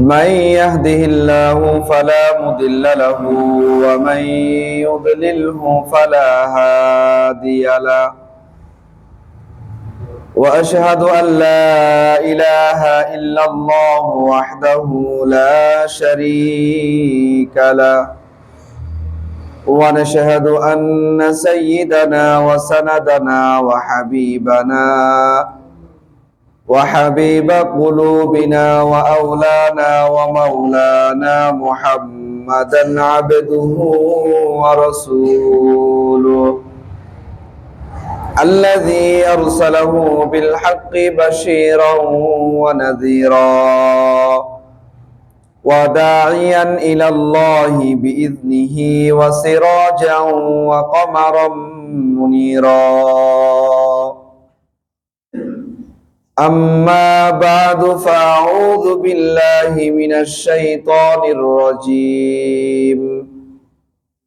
من يهده الله فلا مضل له ومن يضلله فلا هادي له. وأشهد أن لا إله إلا الله وحده لا شريك له. ونشهد أن سيدنا وسندنا وحبيبنا وحبيب قلوبنا وأولانا ومولانا محمدا عبده ورسوله. الذي أرسله بالحق بشيرا ونذيرا وداعيا إلى الله بإذنه وسراجا وقمرا منيرا. أما بعد فأعوذ بالله من الشيطان الرجيم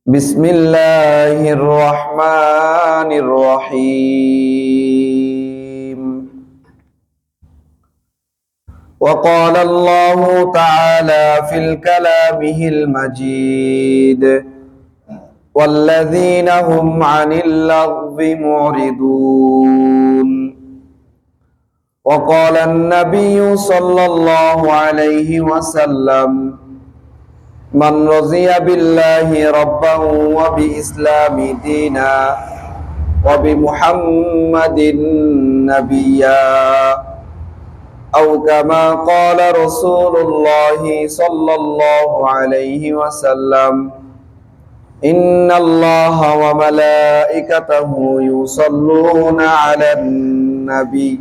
بسم الله الرحمن الرحيم وقال الله تعالى في الكلامه المجيد والذين هم عن اللغو معرضون وقال النبي صلى الله عليه وسلم من رضي بالله ربا وبإسلام دينا وبمحمد نبيا أو كما قال رسول الله صلى الله عليه وسلم إن الله وملائكته يصلون على النبي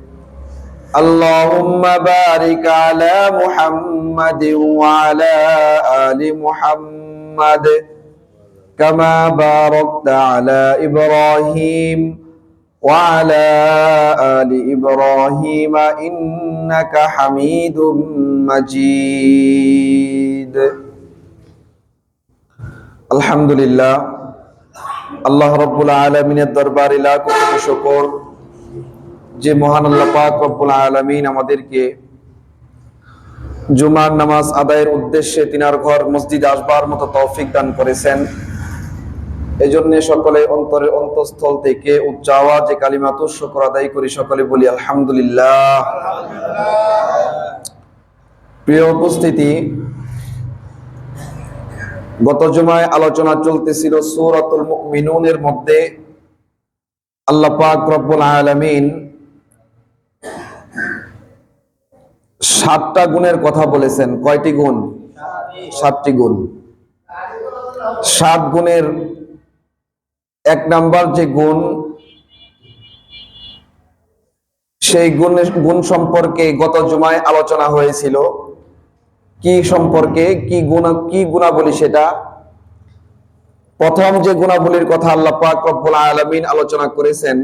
اللهم بارك على محمد وعلى آل محمد كما باركت على إبراهيم وعلى آل إبراهيم إنك حميد مجيد الحمد لله আল্লাহ রব্বুল আলমিনের দরবারে লাখ কোটি শুকর যে মহান আল্লাহ পাক রব্বুল আলামিন আমাদেরকে জুমার নামাজ আদায়ের উদ্দেশ্যে তিনার ঘর মসজিদে আসবার মতো তৌফিক দান করেছেন। এজন্য সকলে অন্তরের অন্তঃস্থল থেকে উচ্চ আওয়াজে কালিমাত শুকর আদায় করি, সকলে বলি আলহামদুলিল্লাহ। প্রিয় উপস্থিতি, গত জুমায় আলোচনা চলতেছিল সূরাতুল মুমিনুনের মধ্যে। আল্লাহ পাক রব্বুল আলামিন সাতটা গুণের কথা বলেছেন। কয়টি গুণ? সাতটি গুণ। সাত গুণের এক নাম্বার যে গুণ, সেই গুণের গুণ সম্পর্কে গত জুমায় আলোচনা হয়েছিল। কি সম্পর্কে? কি গুণ, কি গুণাবলী সেটা? প্রথম যে গুণাবলীর কথা আল্লাহ পাক রব্বুল আলামিন আলোচনা করেছেন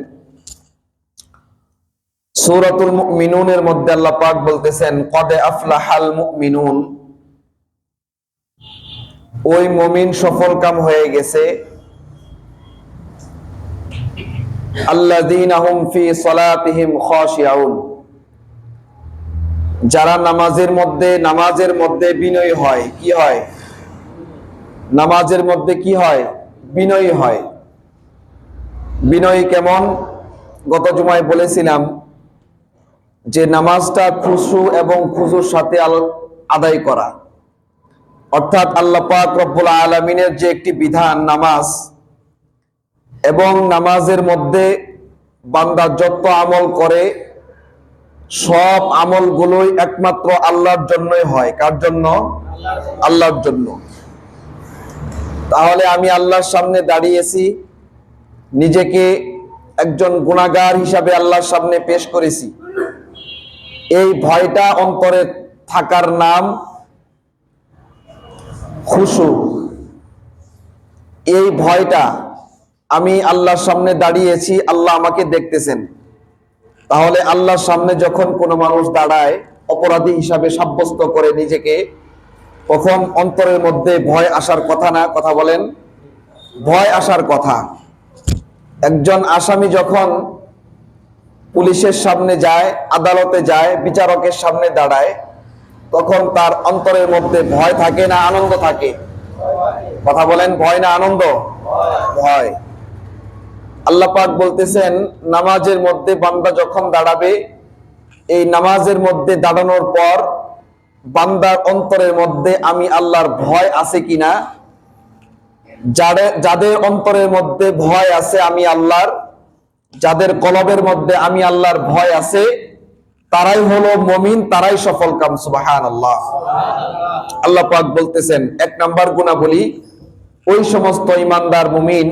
সূরাতুল মুমিনুনের মধ্যে আল্লাহ পাক বলতেছেন, কদে আফলাহাল মুমিনুন। ওই মুমিন সফল কাম হয়ে গেছে। আল্লাযীনা হুম ফি সালাতিহিম খাশিয়াউন যারা নামাজের মধ্যে নামাজের মধ্যে বিনয় হয়, কি হয়? নামাজের মধ্যে কি হয়? বিনয় হয়। বিনয় কেমন? গত জুমায় বলেছিলাম যে নামাজটা খুশু এবং খুশুর সাথে আদায় করা। অর্থাৎ আল্লাহ পাক রব্বুল আলমিনের যে একটি বিধান নামাজ, এবং নামাজের মধ্যে বান্দা যত আমল করে, সব আমলগুলোই একমাত্র আল্লাহর জন্যই হয়। কার জন্য? আল্লাহর জন্য। তাহলে আমি আল্লাহর সামনে দাঁড়িয়েছি, নিজেকে একজন গুণাগার হিসাবে আল্লাহর সামনে পেশ করেছি। এই ভয়টা অন্তরে থাকার নাম খুশু। এই ভয়টা আমি আল্লাহর সামনে দাঁড়িয়েছি, আল্লাহ আমাকে দেখতেছেন। তাহলে আল্লাহর সামনে যখন কোনো মানুষ দাঁড়ায়, অপরাধী হিসাবে সাব্যস্ত করে নিজেকে, তখন অন্তরের মধ্যে ভয় আসার কথা না, কথা বলেন। ভয় আসার কথা। একজন আসামি যখন পুলিশের সামনে যায়, আদালতে যায়, বিচারকের সামনে দাঁড়ায়, তখন তার অন্তরের মধ্যে ভয় থাকে না আনন্দ থাকে? কথা বলেন, ভয় না আনন্দ? ভয়। আল্লাহ পাক বলতেছেন, নামাজের মধ্যে বান্দা যখন দাঁড়াবে, এই নামাজের মধ্যে দাঁড়ানোর পর বান্দার অন্তরের মধ্যে আমি আল্লাহর ভয় আছে কিনা? যাদের যাদের অন্তরের মধ্যে ভয় আছে, আমি আল্লাহর যাদের কলবের মধ্যে আমি আল্লাহর ভয় আছে, তারাই হলো মমিন, তারাই সফল কাম সুবাহান আল্লাহ আল্লাহ পাক বলতেছেন, এক নাম্বার গুণা বলি ওই সমস্ত ইমানদার মুমিন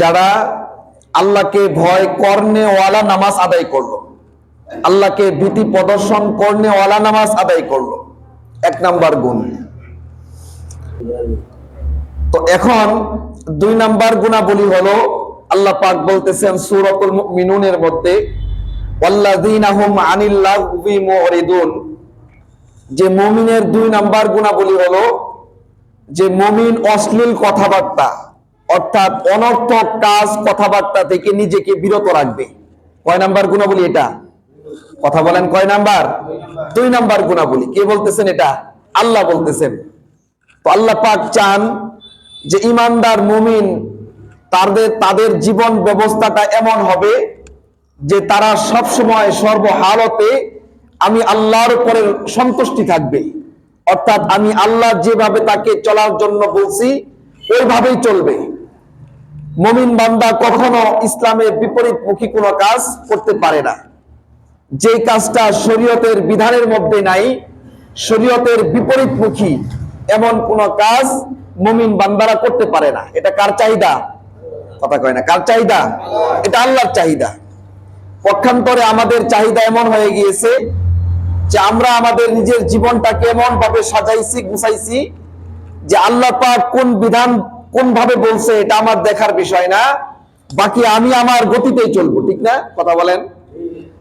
যারা আল্লাহকে ভয় করনেওয়ালা নামাজ আদায় করল, আল্লাহকে ভীতি প্রদর্শন করনেওয়ালা নামাজ আদায় করল। এক নাম্বার গুণ। তো এখন দুই নাম্বার গুণাবলী হলো আল্লাহ পাক বলতেছেন সূরাতুল মুমিনুনের মধ্যে, ওয়াল্লাযীনা হুম আনিল লাগবি মুরিদুন। যে মুমিনের দুই নাম্বার গুণাবলী হলো যে মুমিন অশ্লীল কথাবার্তা, অর্থাৎ অনর্থক কাজ কথাবার্তা থেকে নিজেকে বিরত রাখবে। কয় নাম্বার গুণাবলী এটা? কথা বলেন কয় নাম্বার? দুই নাম্বার গুণাবলী। কে বলতেছেন এটা? আল্লাহ বলতেছেন। তো আল্লাহ পাক চান যে ইমানদার মুমিন তাদের তাদের জীবন ব্যবস্থাটা এমন হবে যে তারা সব সময় সর্বহালতে আমি আল্লাহর উপরে সন্তুষ্টি থাকবে। অর্থাৎ আমি আল্লাহ যেভাবে তাকে চলার জন্য বলছি, ওইভাবেই চলবে। মমিন বান্দা কখনো ইসলামের বিপরীতমুখী কোনো কাজ করতে পারে না। যে কাজটা শরীয়তের বিধানের মধ্যে নাই, শরীয়তের বিপরীতমুখী এমন কোন কাজ মমিন বান্দারা করতে পারে না। এটা কার চাহিদা? কথা কয় না। কার চাহিদা? এটা আল্লাহর চাহিদা। পক্ষান্তরে আমাদের চাহিদা এমন হয়ে গিয়েছে যে আমরা আমাদের নিজের জীবনটাকে এমন ভাবে সাজাইছি, গুছাইছি যে আল্লাহ পাক কোন বিধান কোন ভাবে বলছে এটা আমার দেখার বিষয় না। বাকি আমি আমার গতিতেই চলবো, ঠিক না? কথা বলেন।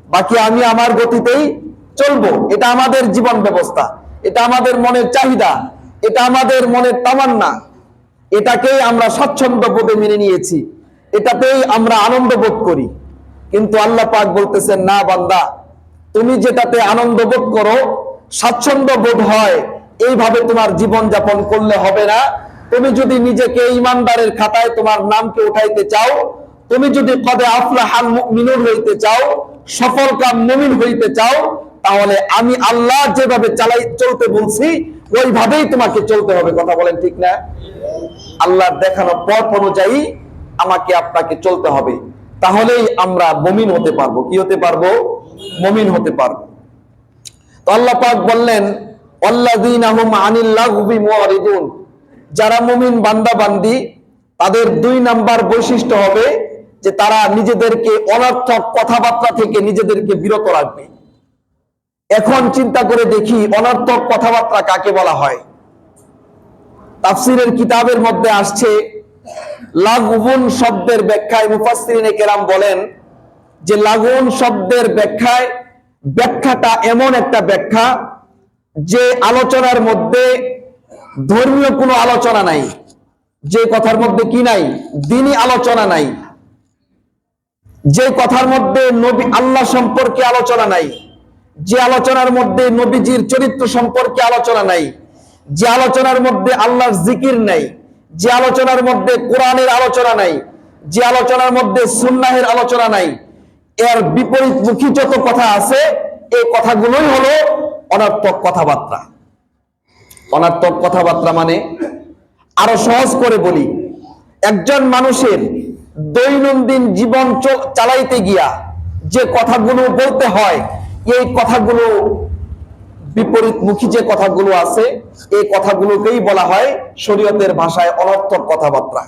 বাকি আমি আমার গতিতেই চলবো। এটা আমাদের জীবন ব্যবস্থা। এটা আমাদের মনের চাহিদা। এটা আমাদের মনের তামান্না। এটাকেই আমরা স্বাচ্ছন্দ্য বোধে মেনে নিয়েছি, এটাতেই আমরা আনন্দ বোধ করি। কিন্তু আল্লাহ পাক বলতেছেন, না বান্দা, তুমি যেটাতে আনন্দ বোধ করো, স্বাচ্ছন্দ্য বোধ হয়, এইভাবে তোমার জীবন যাপন করলে হবে না। তুমি যদি নিজেকে ইমানদারের খাতায় তোমার নামকে উঠাইতে চাও, তুমি যদি কদে আফলাহাল মিনুর হইতে চাও, সফল কাম মুমিন হইতে চাও, তাহলে আমি আল্লাহ যেভাবে চালাই, চলতে বলছি, ওইভাবেই তোমাকে চলতে হবে। কথা বলেন ঠিক না? আল্লাহর দেখানো পথ অনুযায়ী আমাকে আপনাকে চলতে হবে। তাহলেই আমরা মমিন হতে পারব। কি হতে পারব? মমিন হতে পারব। তো আল্লাহ পাক বললেন যারা মুমিন বান্দা বান্দি তাদের দুই নাম্বার বৈশিষ্ট্য হবে যে তারা নিজেদেরকে অনর্থক কথাবার্তা থেকে নিজেদেরকে বিরত রাখবে। এখন চিন্তা করে দেখি, অনর্থক কথাবার্তা কাকে বলা হয়? তাফসিরের কিতাবের মধ্যে আসছে, লাগুন শব্দের ব্যাখ্যায় মুফাসসিরিনে কেরাম বলেন যে লাগুন শব্দের ব্যাখ্যায় ব্যাখ্যাটা এমন একটা ব্যাখ্যা যে আলোচনার মধ্যে ধর্মীয় কোনো আলোচনা নাই, যে কথার মধ্যে কি নাই, দিনই আলোচনা নাই, যে কথার মধ্যে নবী আল্লাহ সম্পর্কে আলোচনা নাই, যে আলোচনার মধ্যে নবীজির চরিত্র সম্পর্কে আলোচনা নাই যে আলোচনার মধ্যে আল্লাহর জিকির নাই, যে আলোচনার মধ্যে কোরআনের আলোচনা নাই, যে আলোচনার মধ্যে সুন্নাহের আলোচনা নাই, এর বিপরীত মুখী যত কথা আছে, এই কথাগুলোই হলো অনার্থক কথাবার্তা। অনার্থক কথাবার্তা মানে আরও সহজ করে বলি, একজন মানুষের দৈনন্দিন জীবন চালাইতে গিয়া যে কথাগুলো বলতে হয়, এই কথাগুলো বিপরীতমুখী যে কথাগুলো আছে, এই কথাগুলোকেই বলা হয় শরীয়তের ভাষায় অনর্থক কথাবার্তা।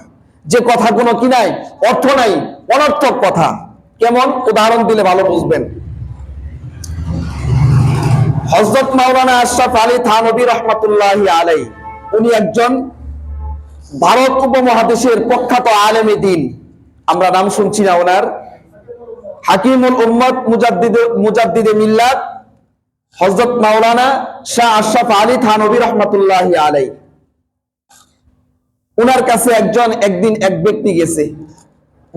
যে কথাগুলো কি নাই? অর্থ নাই, অনর্থক কথা। কেমন? উদাহরণ দিলে ভালো বুঝবেন। হজরত মাওলানা আশরাফ আলী থানবী রহমতুল্লাহ আলাই উনি একজন ভারত উপমহাদেশের প্রখ্যাত আলেমী দিন। আমরা নাম শুনছি না ওনার। হাকিমুল উম্মত মুজাদ্দিদে মুজাদ্দিদে মিল্লাত হজরত মাওলানা শাহ আশরাফ আলী থানবী রহমতুল্লাহ আলাই উনার কাছে একজন, একদিন এক ব্যক্তি গেছে,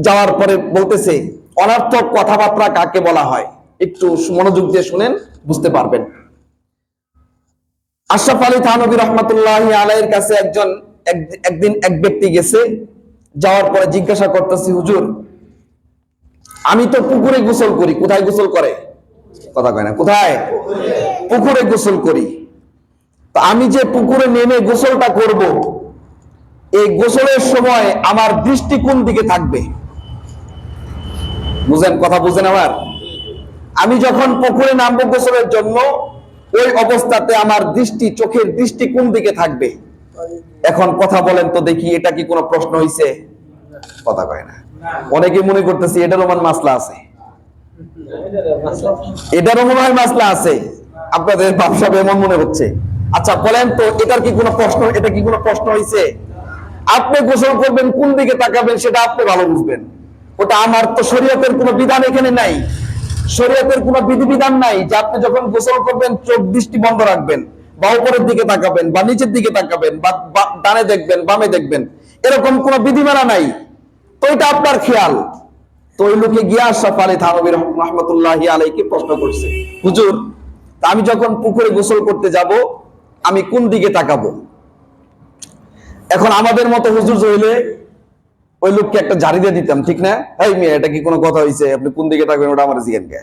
যাওয়ার পরে বলতেছে, অনার্থক কথাবার্তা কাকে বলা হয়? একটু মনোযোগ দিয়ে শুনেন, বুঝতে পারবেন। আশরাফ আলী থানবী রহমতুল্লাহ আলাইয়ের কাছে একজন, এক- একদিন এক ব্যক্তি গেছে, যাওয়ার পরে জিজ্ঞাসা করতেছি, হুজুর, আমি তো পুকুরে গোসল করি, কোথায় গোসল করে? কথা কয় না, কোথায়? পুকুরে গোসল করি। তো আমি যে পুকুরে নেমে গোসলটা করব, এই গোসলের সময় আমার দৃষ্টি কোন দিকে থাকবে? বুঝেন কথা বুঝেন আমার? আমি যখন পুকুরে নামবো গোসলের জন্য, ওই অবস্থাতে আমার দৃষ্টি, চোখের দৃষ্টি কোন দিকে থাকবে? এখন কথা বলেন তো দেখি, এটা কি কোনো প্রশ্ন হইছে? কথা কয় না। অনেকে মনে করতেছি এটারও মান মাসলা আছে। এটারও মনে হয় মাসলা আছে। আপনাদের ব্যবসা এমন মনে হচ্ছে। আচ্ছা বলেন তো, এটার কি কোনো প্রশ্ন, এটা কি কোনো প্রশ্ন হইছে? আপনি গোসল করবেন, কোন দিকে তাকাবেন সেটা আপনি ভালো বুঝবেন। ওটা আমার তো শরীয়তের কোনো বিধান এখানে নাই। শরীয়তের কোনো বিধিবিধান নাই যে আপনি যখন গোসল করবেন, চোখ দৃষ্টি বন্ধ রাখবেন, বা উপরের দিকে তাকাবেন, বা নিচের দিকে তাকাবেন বা ডানে দেখবেন, বামে দেখবেন, এরকম কোনো বিধিমালা নাই। তো এটা আপনার খেয়াল। তো ওই লোকে গিয়া আশরাফ আলী থানবী রহমতুল্লাহ আলাইকে প্রশ্ন করছে, হুজুর আমি যখন পুকুরে গোসল করতে যাব, আমি কোন দিকে তাকাবো? এখন আমাদের মতো হুজুর হইলে ওই লোককে একটা ঝাড়ি দিয়ে দিতাম, ঠিক না? এই মেয়ে, এটা কি কোনো কথা হয়েছে আপনি কোন দিকে তাকাবেন? ওটা আমার জিজ্ঞেন কে?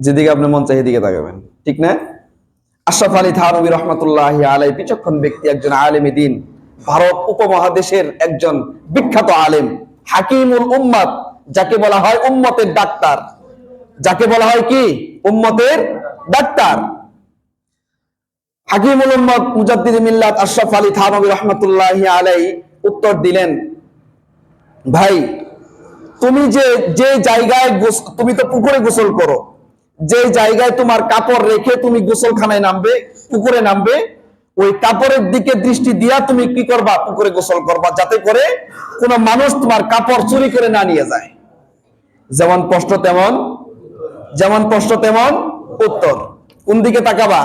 যেদিকে আপনি মন চাই সেদিকে তাকাবেন, ঠিক না? আশরাফ আলী থানবী রহমতুল্লাহ আলাই বিচক্ষণ ব্যক্তি, একজন আলেমী দিন, ভারত উপমহাদেশের একজন বিখ্যাত আলেম, হাকিমুল উম্মত যাকে বলা হয় উম্মতের ডাক্তার। যাকে বলা হয় কি? উম্মতের ডাক্তার। হাকিমুল উম্মত মুজাদ্দিদ মিল্লাত আশরাফ আলী থানবী রহমতুল্লাহ আলাই উত্তর দিলেন, ভাই, তুমি যে যে জায়গায় তুমি তো পুকুরে গোসল করো। যে জায়গায় তোমার কাপড় রেখে তুমি গোসলখানায় নামবে, পুকুরে নামবে, ওই কাপড়ের দিকে দৃষ্টি দিয়া তুমি কি করবা? পুকুরে গোসল করবা, যাতে করে কোনো মানুষ তোমার কাপড় চুরি করে না নিয়ে যায়। যেমন প্রশ্ন তেমন, যেমন প্রশ্ন তেমন উত্তর। কোন দিকে তাকাবা?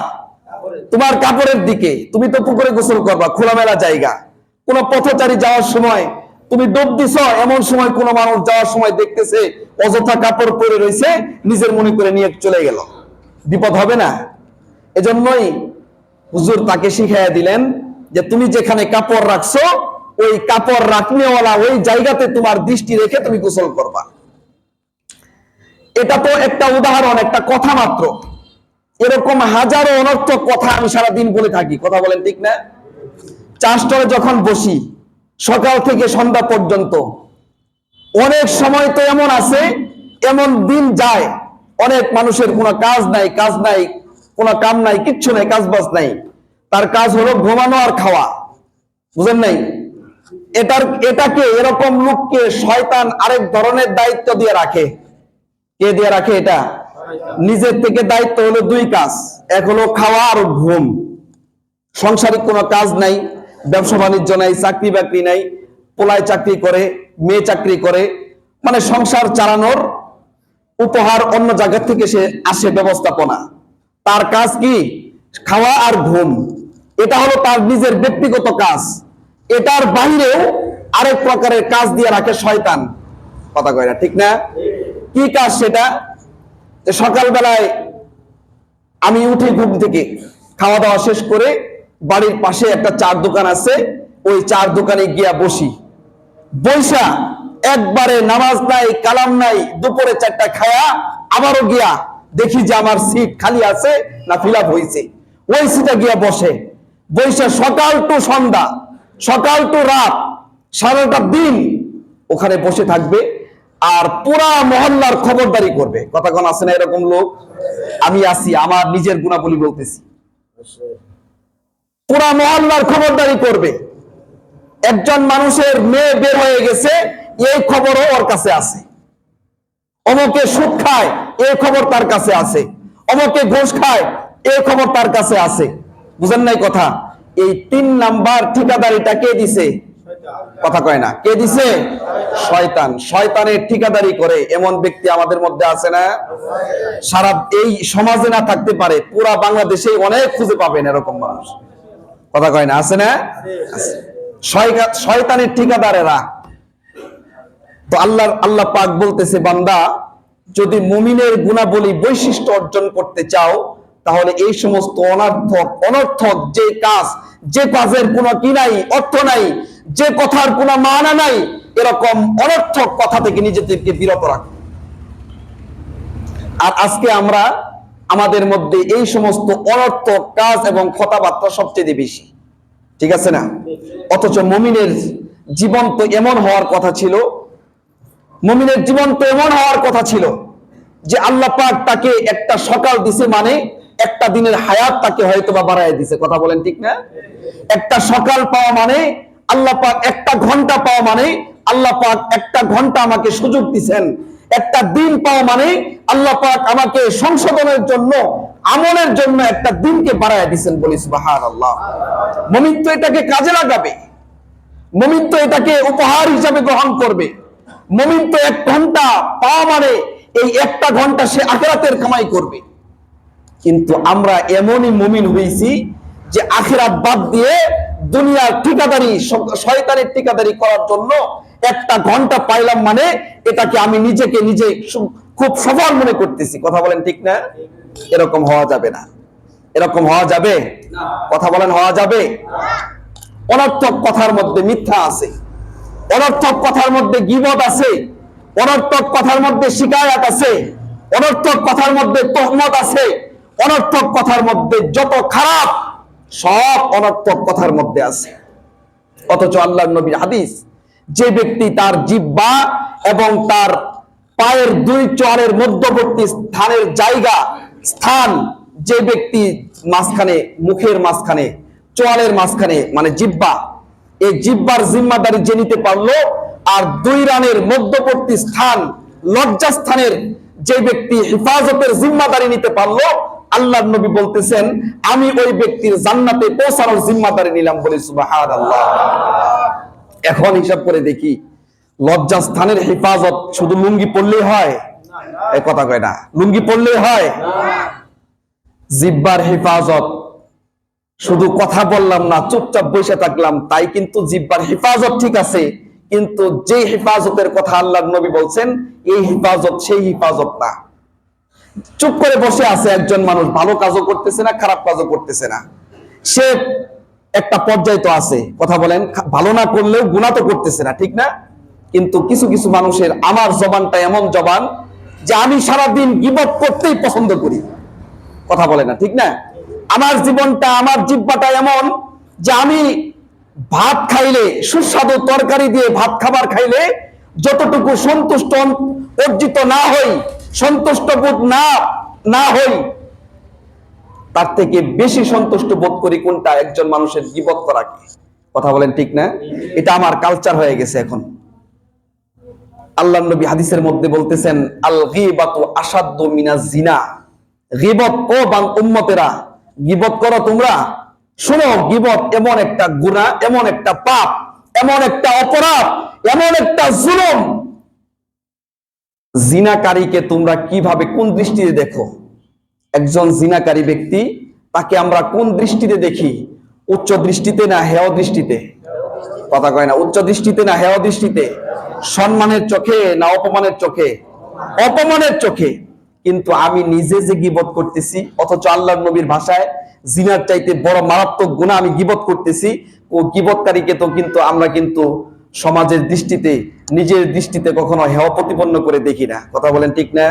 তোমার কাপড়ের দিকে। তুমি তো পুকুরে গোসল করবা, খোলামেলা জায়গা। কোন পথচারী যাওয়ার সময় তুমি ডুব দিছ, এমন সময় কোন মানুষ যাওয়ার সময় দেখতেছে অযথা কাপড় পরে রয়েছে, নিজের মনে করে নিয়ে চলে গেল। বিপদ হবে না। এজন্যই হুজুর তাকে শিখাইয়া দিলেন যে তুমি যেখানে কাপড় রাখছো, ওই কাপড় রাখনেওয়ালা ওই জায়গাতে তোমার দৃষ্টি রেখে তুমি গোসল করবা। এটা তো একটা উদাহরণ, একটা কথা মাত্র। এরকম হাজারো অনর্থক কথা আমি সারাদিন বলে থাকি। কথা বলেন ঠিক না? চাষটরে যখন বসি, সকাল থেকে সন্ধ্যা পর্যন্ত, অনেক সময় তো এমন আছে, এমন দিন যায়, অনেক মানুষের কোনো কাজ নাই কাজ নাই, কোনো কাম নাই, কিচ্ছু নাই কাজ বাজ নাই। তার কাজ হলো ঘুমানো আর খাওয়া। বুঝেন নাই? এটার, এটাকে এরকম লোককে শয়তান আরেক ধরনের দায়িত্ব দিয়ে রাখে। কে দিয়ে রাখে এটা? নিজের থেকে দায়িত্ব হলো দুই কাজ। এক হলো খাওয়া আর ঘুম। সংসারিক কোনো কাজ নাই, ব্যবসা বাণিজ্য নাই, চাকরি বাকরি নাই, পোলায় চাকরি করে, মেয়ে চাকরি করে। মানে সংসার চালানোর উপহার অন্য জায়গা থেকে সে আসে ব্যবস্থাপনা। তার কাজ কি? খাওয়া আর ঘুম। এটা হলো তার নিজের ব্যক্তিগত কাজ। এটার বাইরেও আরেক প্রকারের কাজ দিয়ে রাখে শয়তান। কথা কয় না, ঠিক না? কি কাজ সেটা? সকালবেলায় আমি উঠি ঘুম থেকে খাওয়া দাওয়া শেষ করে বাড়ির পাশে একটা চার দোকান আছে, ওই চার দোকানে গিয়া বসি। বৈশা একবারে নামাজ নাই, কালাম নাই, দুপুরে চারটা খায়া আবারও গিয়া দেখি যে আমার সিট খালি আছে না ফিল আপ হয়েছে ওই সিটে গিয়া বসে। বৈশা সকাল টু সন্ধ্যা, সকাল টু রাত, সারাটা দিন ওখানে বসে থাকবে। আর পুরা মহল্লার খবরদারি করবে। কথা কোন আছে না এরকম লোক? আমি আছি, আমার নিজের গুণাবলী বলতেছি। পুরা মহল্লার খবরদারি করবে। একজন মানুষের মেয়ে বের হয়ে গেছে, এই খবরও ওর কাছে আছে। অমকে সুদ খায়, এই খবর তার কাছে আছে। অমকে ঘুষ খায়, এই খবর তার কাছে আছে। বুঝেন নাই কথা? এই তিন নাম্বার ঠিকাদারিটা কে দিছে? কথা কয় না। কে দিছে? শয়তান। শয়তানের ঠিকাদারি করে এমন ব্যক্তি আমাদের মধ্যে আছে না? সারা এই সমাজে না থাকতে পারে, পুরা বাংলাদেশে অনেক খুঁজে পাবেন এরকম মানুষ। কথা কয় না? আছে না? শয়তানের ঠিকাদারেরা। তো আল্লাহ আল্লাহ পাক বলতেছে, বান্দা, যদি মুমিনের গুণাবলী বৈশিষ্ট্য অর্জন করতে চাও, তাহলে এই সমস্ত অনর্থক অনর্থক যে কাজ, যে কাজের কোনো কি নাই, অর্থ নাই যে কথার কোনো মানা নাই, এরকম অনর্থক কথা থেকে নিজেদেরকে বিরত রাখো। আর আজকে আমরা আমাদের মধ্যে এই সমস্ত অনর্থক কাজ এবং কথাবার্তা সবচেয়ে বেশি। ঠিক আছে না? অথচ মমিনের জীবন তো এমন হওয়ার কথা ছিল, মমিনের জীবন তো এমন হওয়ার কথা ছিল যে আল্লাহ পাক তাকে একটা সকাল দিছে মানে একটা দিনের হায়াত তাকে হয়তো বা বাড়ায় দিছে। কথা বলেন ঠিক না? একটা সকাল পাওয়া মানে আল্লাহ পাক একটা ঘণ্টা পাওয়া মানে আল্লাহ পাক একটা ঘণ্টা আমাকে সুযোগ দিছেন। একটা দিন পাওয়া মানে আল্লাহ পাক আমাকে সংশোধনের জন্য, আমলের জন্য একটা দিনকে বাড়ায় দিছেন বলি সুবহানাল্লাহ। মমিন তো এটাকে কাজে লাগাবে। মমিন তো এটাকে উপহার হিসাবে গ্রহণ করবে। মমিন তো এক ঘণ্টা পাওয়া মানে এই একটা ঘণ্টা সে আখেরাতের কামাই করবে। কিন্তু আমরা এমনই মমিন হয়েছি যে আখেরাত বাদ দিয়ে দুনিয়ার ঠিকাদারি শয়তানের ঠিকাদারি করার জন্য একটা ঘণ্টা পাইলাম মানে এটাকে আমি নিজেকে নিজে খুব সফল মনে করতেছি। কথা বলেন ঠিক না? এরকম হওয়া যাবে না। এরকম হওয়া যাবে? কথা বলেন, হওয়া যাবে? অনর্থক কথার মধ্যে মিথ্যা আছে। অনর্থক কথার মধ্যে গিবত আছে। অনর্থক কথার মধ্যে শিকায়াত আছে। অনর্থক কথার মধ্যে তহমত আছে। অনর্থক কথার মধ্যে যত খারাপ সব অনর্থক কথার মধ্যে আছে। অথচ আল্লাহ নবীর হাদিস, যে ব্যক্তি তার জিব্বা এবং তার পায়ের দুই চরের মধ্যবর্তী স্থানের জায়গা, স্থান, যে ব্যক্তি মাঝখানে, মুখের মাঝখানে, চোয়ালের মাঝখানে মানে জিব্বা এই জিব্বার জিম্মাদারি যে নিতে পারল, আর দুই রানের মধ্যবর্তী স্থান, লজ্জাস্থানের যে ব্যক্তি হেফাজতের জিম্মাদারি নিতে পারল আল্লাহ নবী বলতেছেন, আমি ওই ব্যক্তির জান্নাতে পৌঁছানোর জিম্মাদারি নিলাম বলি সুবহানাল্লাহ। এখন হিসাব করে দেখি, লজ্জাস্থানের হেফাজত শুধু লুঙ্গি পড়লেই হয়? এ কথা কয় না, লুঙ্গি পড়লেই হয়? জিব্বার হেফাজত, শুধু কথা বললাম না, চুপচাপ বসে থাকলাম, তাই কিন্তু জিব্বার হেফাজত ঠিক আছে, কিন্তু যে হেফাজতের কথা আল্লাহ নবী বলছেন, এই হেফাজত সেই হেফাজত না। চুপ করে বসে আছে একজন মানুষ, ভালো কাজও করতেছে না, খারাপ কাজও করতেছে না। সে একটা পর্যায় তো আছে, কথা বলেন ভালো না করলেও গুণা তো করতেছে না, ঠিক না? কিন্তু কিছু কিছু মানুষের, আমার জবানটা এমন জবান যে আমি সারাদিন গিবত করতেই পছন্দ করি। কথা বলে না, ঠিক না? আমার জীবনটা, আমার জিব্বাটা এমন যে আমি ভাত খাইলে, সুস্বাদু তরকারি দিয়ে ভাত খাবার খাইলে যতটুকু সন্তুষ্ট অর্জিত না হই সন্তুষ্ট বোধ না না হই, তার থেকে বেশি সন্তুষ্ট বোধ করি কোনটা? একজন মানুষের গিবত করাকে কথা বলেন ঠিক না? এটা আমার কালচার হয়ে গেছে এখন। আল্লাহ নবী হাদিসের মধ্যে বলতেছেন, আল গিবাতু আসাদ্দু মিনাজ জিনা। গিবত ও বাং উম্মতেরা? গিবত করো তোমরা? শোনো, গিবত এমন একটা গুনাহ, এমন একটা পাপ, এমন একটা অপরাধ, এমন একটা জুলুম জিনাকারীকে তোমরা কীভাবে কোন দৃষ্টিতে দেখো? একজন জিনাকারী ব্যক্তি, তাকে আমরা কোন দৃষ্টিতে দেখি? উচ্চ দৃষ্টিতে না হেয় দৃষ্টিতে? কথা কয় না, উচ্চ দৃষ্টিতে না হেয় দৃষ্টিতে? সম্মানের চোখে না অপমানের চোখে? অপমানের চোখে। কিন্তু আমি নিজে যে গিবত করতেছি, অথচ আল্লাহ নবীর ভাষায় জিনার চাইতে বড় মারাত্মক গুণা আমি গিবত করতেছি। ও গিবতকারীকে তো কিন্তু আমরা কিন্তু সমাজের দৃষ্টিতে, নিজের দৃষ্টিতে কখনো হেয় প্রতিপন্ন করে দেখি না। কথা বলেন ঠিক না?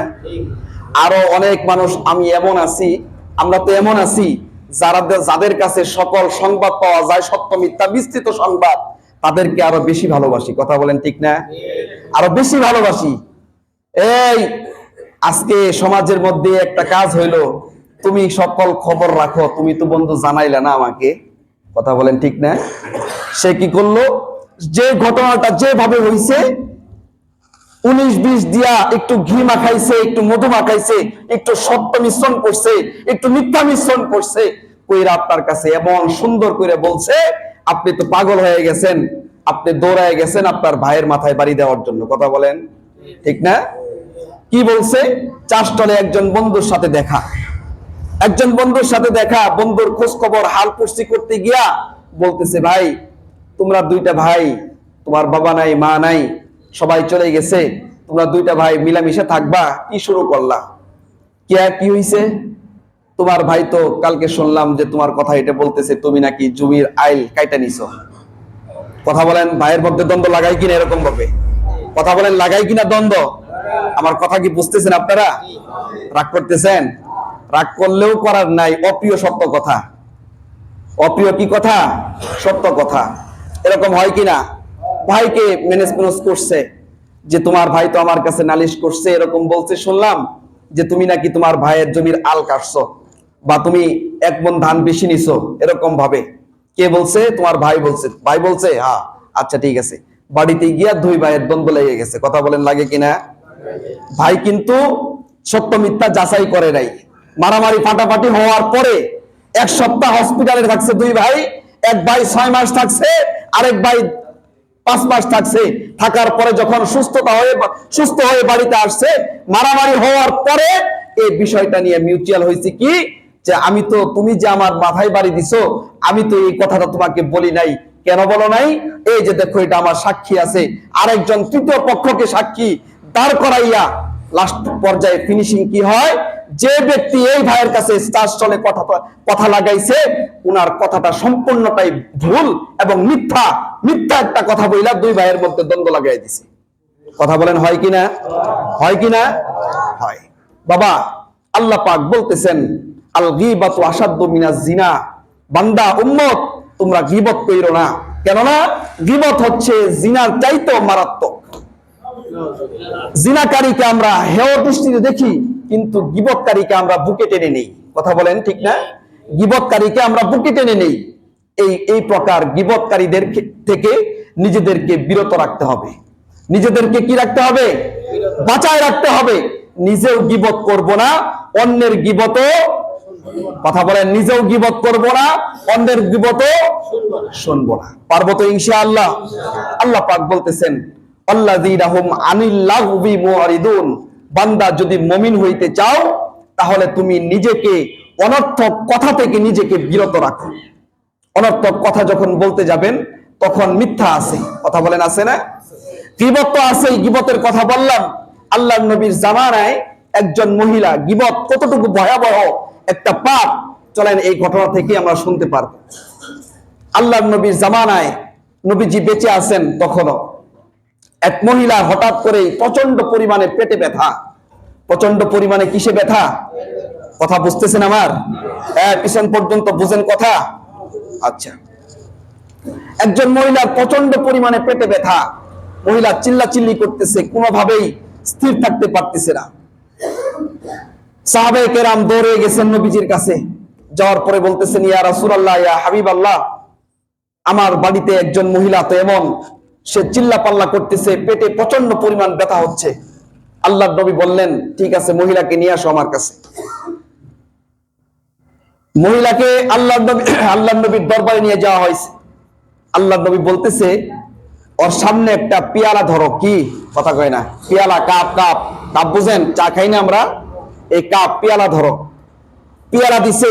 আরও অনেক মানুষ, আমি এমন আছি, আমরা তো এমন আছি, যারা যাদের কাছে সকল সংবাদ পাওয়া যায় সত্য মিথ্যা, বিস্তৃত সংবাদ, তাদেরকে আরও বেশি ভালোবাসি। কথা বলেন ঠিক না? আরও বেশি ভালোবাসি। এই, আজকে সমাজের মধ্যে একটা কাজ হইল, তুমি সকল খবর রাখো, তুমি তো বন্ধু জানাইলে না আমাকে। কথা বলেন ঠিক না? সে কি করল? যে ঘটনাটা যেভাবে হইছে, উনিশ বিশ দিয়া একটু ঘি মাখাইছে, একটু মধু মাখাইছে, একটু সত্য মিশ্রণ করছে, একটু মিথ্যা মিশ্রণ করছে, কইরা আপনার কাছে এমন সুন্দর করে বলছে, আপনি তো পাগল হয়ে গেছেন, আপনি দৌড়ায় গেছেন আপনার ভাইয়ের মাথায় বাড়ি দেওয়ার জন্য। কথা বলেন, ঠিক না? কি বলছে? চাষটলে একজন বন্ধুর সাথে দেখা। একজন বন্ধুর সাথে দেখা, বন্ধুর খোঁজ খবর হাল করতে গিয়া বলতেছে, ভাই তোমরা দুইটা ভাই, তোমার বাবা নাই, মা নাই, সবাই চলে গেছে, তোমরা দুইটা ভাই মিলামিশে থাকবা, কি শুরু করলা? কি কি হইছে? তোমার ভাই তো কালকে শুনলাম যে তোমার কথা এটা বলতেছে, তুমি নাকি জমির আইল কাইটা নিছো। কথা বলেন, ভাইয়ের মধ্যে দ্বন্দ্ব লাগাই কিনা এরকম ভাবে? কথা বলেন লাগাই কিনা দ্বন্দ্ব? আমার কথা কি বুঝতেছেন আপনারা? রাগ করতেছেন? রাগ করলেও করার নাই, অপ্রিয় সত্য কথা। অপ্রিয় কি কথা? সত্য কথা। এরকম হয় কিনা? ভাইকে ম্যানেজ ম্যানেজ করছে, যে তোমার ভাই তো আমার কাছে নালিশ করছে, এরকম বলছে, শুনলাম যে তুমি নাকি তোমার ভাইয়ের জমির আল কাটছো বা তুমি এক মন ধান বেশি নিছো, এরকম ভাবে। কে বলছে? তোমার ভাই বলছে। ভাই বলছে হ্যাঁ আচ্ছা ঠিক আছে। বাড়িতে গিয়া দুই ভাইয়ের দ্বন্দ্ব লেগে গেছে। কথা বলেন লাগে কিনা? ভাই কিন্তু সত্য মিথ্যা যাচাই করে নাই। মারামারি ফাটাফাটি হওয়ার পরে এক সপ্তাহ হসপিটালে থাকছে দুই ভাই, এক ভাই ছয় মাস থাকছে আরেক ভাই পাঁচ মাস থাকছে, থাকার পরে যখন সুস্থতা হয়ে সুস্থ হয়ে বাড়িতে আসছে, মারামারি হওয়ার পরে এই বিষয়টা নিয়ে মিউচুয়াল হয়েছে কি? যে আমি তো, তুমি যে আমার মাথায় বাড়ি দিছো, আমি তো এই কথাটা তোমাকে বলি নাই। কেন বলো নাই? এই যে দেখো, এটা আমার সাক্ষী আছে। আরেকজন তৃতীয় পক্ষকে সাক্ষী দাঁড় করাইয়া লাস্ট পর্যায়ে ফিনিশিং কি হয়? যে ব্যক্তি এই ভাইয়ের কাছে স্টার কথা কথা লাগাইছে, উনার কথাটা সম্পূর্ণটাই ভুল এবং মিথ্যা। মিথ্যা একটা কথা বইলা দুই ভাইয়ের মধ্যে দ্বন্দ্ব লাগাই দিছে। কথা বলেন, হয় কিনা হয় কিনা হয়। বাবা, আল্লাহ পাক বলতেছেন, আল গীবাতু আসাদ্দু মিনাজ জিনা। বান্দা, উম্মত, তোমরা গীবত কইরো না। কেননা, গীবত হচ্ছে জিনার চাইতেও মারাত্মক। জিনাকারীকে আমরা হেয় দৃষ্টিতে দেখি কিন্তু গিবতকারীকে আমরা বুকে টেনে নেই। কথা বলেন ঠিক না? গিবতকারীকে আমরা বুকে টেনে নেই। এই এই প্রকার গিবতকারীদের থেকে নিজেদেরকে বিরত রাখতে হবে। নিজেদেরকে কি রাখতে হবে? বাঁচায় রাখতে হবে। নিজেও গিবত করব না অন্যের গিবত কথা বলেন নিজেও গিবত করব না অন্যের গিবত শুনব না। পারব তো ইনশাআল্লাহ। আল্লাহ পাক বলতেছেন বান্দা যদি মমিন হইতে চাও, তাহলে তুমি নিজেকে অনর্থক কথা থেকে নিজেকে বিরত রাখো। অনর্থক কথা যখন বলতে যাবেন, তখন মিথ্যা আছে। কথা বলেন আছে না? গিবত আছে গিবতের কথা বললাম। আল্লাহ নবীর জামানায় একজন মহিলা, গিবত কতটুকু ভয়াবহ একটা পাপ, চলেন এই ঘটনা থেকে আমরা শুনতে পারব। আল্লাহ নবীর জামানায় নবীজি বেঁচে আছেন তখনও। এক মহিলা হঠাৎ করে প্রচণ্ড পরিমাণে পেটে ব্যথা। প্রচণ্ড পরিমাণে কিসে ব্যথা? কথা বুঝতেছেন আমার? হ্যাঁ পিছন পর্যন্ত বুঝেন কথা? আচ্ছা। একজন মহিলার প্রচণ্ড পরিমাণে পেটে ব্যথা। মহিলা চিল্লা চিল্লি করতেছে, কোনোভাবেই স্থির থাকতে পারতেছে না। সাহাবে কেরাম দৌড়ে গেছেন নবীজির কাছে। যাওয়ার পরে বলতেছেন, ইয়া রাসূলুল্লাহ, ইয়া হাবিব আল্লাহ আমার বাড়িতে একজন মহিলা তো এমন সে চিল্লা পাল্লা করতেছে, পেটে প্রচণ্ড পরিমাণ ব্যথা হচ্ছে। আল্লাহ নবী বললেন, ঠিক আছে, মহিলাকে নিয়ে আসো আমার কাছে। মহিলাকে আল্লাহ নবী আল্লাহ নবীর দরবারে নিয়ে যাওয়া হয়েছে। আল্লাহ নবী বলতেছে, ওর সামনে একটা পেয়ালা ধরো। কি? কথা কয় না। পেয়ালা, কাপ কাপ। কাপ বুঝেন, চা খাই না আমরা? এই কাপ, পেয়ালা ধরো। পেয়ালা দিছে।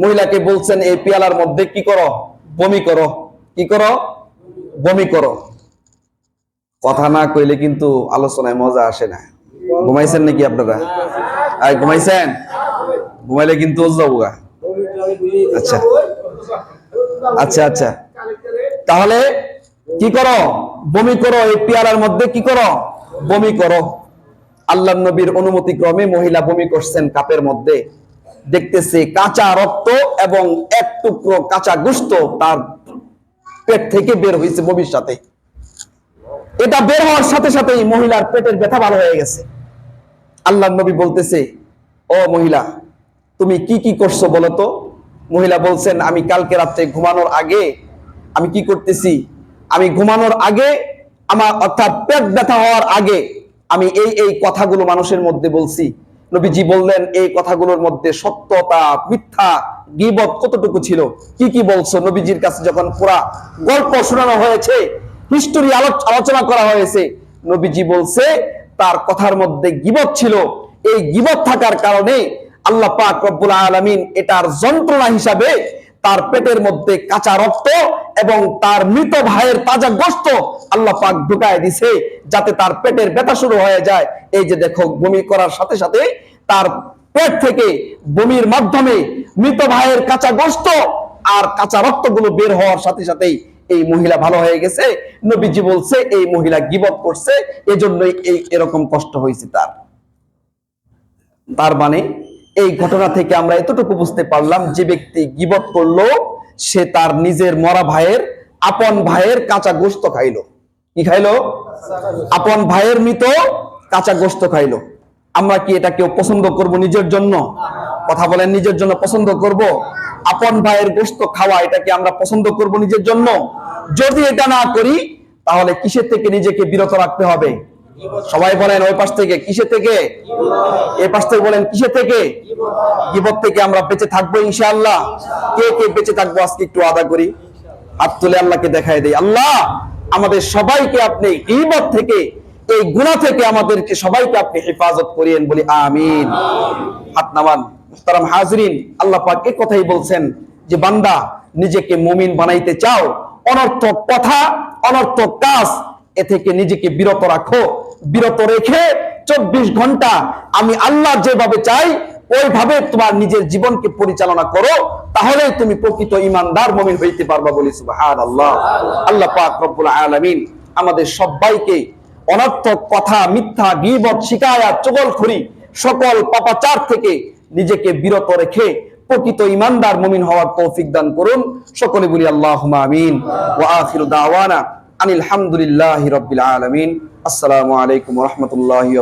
মহিলাকে বলছেন, এই পেয়ালার মধ্যে কি করো? বমি করো। কি করো? বমি করো। কথা না কইলে কিন্তু আলোচনায় মজা আসে না। ঘুমাইছেন নাকি আপনারা? আর ঘুমাইছেন? ঘুমাইলে কিন্তু আচ্ছা। আচ্ছা আচ্ছা। তাহলে কি করো? বমি করো এই পেয়ালার মধ্যে, কি করো? বমি করো। আল্লাহ নবীর অনুমতি ক্রমে মহিলা বমি করছেন কাপের মধ্যে। দেখতেছে কাঁচা রক্ত এবং এক টুকরো কাঁচা গুস্ত তার পেট থেকে বের হয়েছে ভবিষ্যতে এটা বের হওয়ার সাথে সাথেই মহিলার পেটের ব্যথা ভালো হয়ে গেছে। আল্লাহ নবী বলতেছে, ও মহিলা, তুমি কি কি করছ বলো তো? মহিলা বলছেন, আমি কালকে রাত্রে ঘুমানোর আগে, আমি কি করতেছি? আমি ঘুমানোর আগে, আমার অর্থাৎ পেট ব্যথা হওয়ার আগে, আমি এই এই কথাগুলো মানুষের মধ্যে বলছি। নবীজি বললেন, এই কথাগুলোর মধ্যে সত্যতা, মিথ্যা, গিবত কতটুকু ছিল? কি কি বলছো? নবীজির কাছে যখন পুরা গল্প শোনানো হয়েছে হিস্টোরি আলোচনা করা হয়েছে। নবীজি বলছে, তার কথার মধ্যে গিবত ছিল। এই গিবত থাকার কারণে আল্লাহ পাক রব্বুল আলামিন এটার যন্ত্রণা হিসাবে তার পেটের মধ্যে কাঁচা রক্ত এবং তার মৃত ভাইয়ের তাজা গোস্ত আল্লাহ পাক ঢুকায় দিছে, যাতে তার পেটের ব্যথা শুরু হয়ে যায়। এই যে দেখো, বমি করার সাথে সাথে তার পেট থেকে বমির মাধ্যমে মৃত ভাইয়ের কাঁচা গোস্ত আর কাঁচা রক্তগুলো বের হওয়ার সাথে সাথেই এই মহিলা ভালো হয়ে গেছে, নবীজি বলছে এই মহিলা গিবত করছে, এজন্যই এই এরকম কষ্ট হয়েছে তার। তার মানে এই ঘটনা থেকে আমরা এতটুকু বুঝতে পারলাম, যে ব্যক্তি গিবত করল, সে তার নিজের মরা ভাইয়ের আপন ভাইয়ের কাঁচা গোস্ত খাইলো। কি খাইলো? আপন ভাইয়ের মৃত কাঁচা গোস্ত খাইলো। আমরা কি এটা কেউ পছন্দ করব নিজের জন্য? কথা বলেন, নিজের জন্য পছন্দ করব? আপন ভাইয়ের গোস্ত খাওয়া এটা কি আমরা পছন্দ করব নিজের জন্য। যদি এটা না করি, তাহলে কিসের থেকে নিজেকে বিরত রাখতে হবে? সবাই বলেন ওই পাশ থেকে, কিসের থেকে? এই পাশ থেকে বলেন কিসের থেকে? গিবত থেকে আমরা বেঁচে থাকব ইনশাআল্লাহ। কে কে বেঁচে থাকব আজকে একটু আদা করি। হাত তুলে আল্লাহকে দেখাই দেই। আল্লাহ, আমাদের সবাইকে আপনি গিবত থেকে, এই গুনাহ থেকে আমাদেরকে সবাইকে আপনি হেফাজত করিয়েন বলি আমিন। হাত নামান। মুহতারাম হাজরিন, আল্লাহ পাক এই কথাই বলছেন যে, বান্দা, নিজেকে মুমিন বানাইতে চাও, অনর্থক কথা, অনর্থক কাজ, এ থেকে নিজেকে বিরত রাখো। বিরত রেখে চব্বিশ ঘণ্টা আমি আল্লাহ যেভাবে চাই, ওইভাবে তোমার নিজের জীবনকে পরিচালনা করো তাহলে তুমি প্রকৃত ইমানদার মমিন হইতে পারবা বলি সুবহান আল্লাহ আল্লাহ পাক রব্বুল আলামিন আমাদের সবাইকে অনর্থক কথা, মিথ্যা, গিবত, শিকায়াত, চগলখড়ি সকল পাপাচার থেকে নিজেকে বিরত রেখে প্রকৃত ইমানদার মুমিন হওয়ার তৌফিক দান করুন। সকলে বলি আল্লাহ আমিন। আলামিন। আসসালামু আলাইকুম রাহমাতুল্লাহি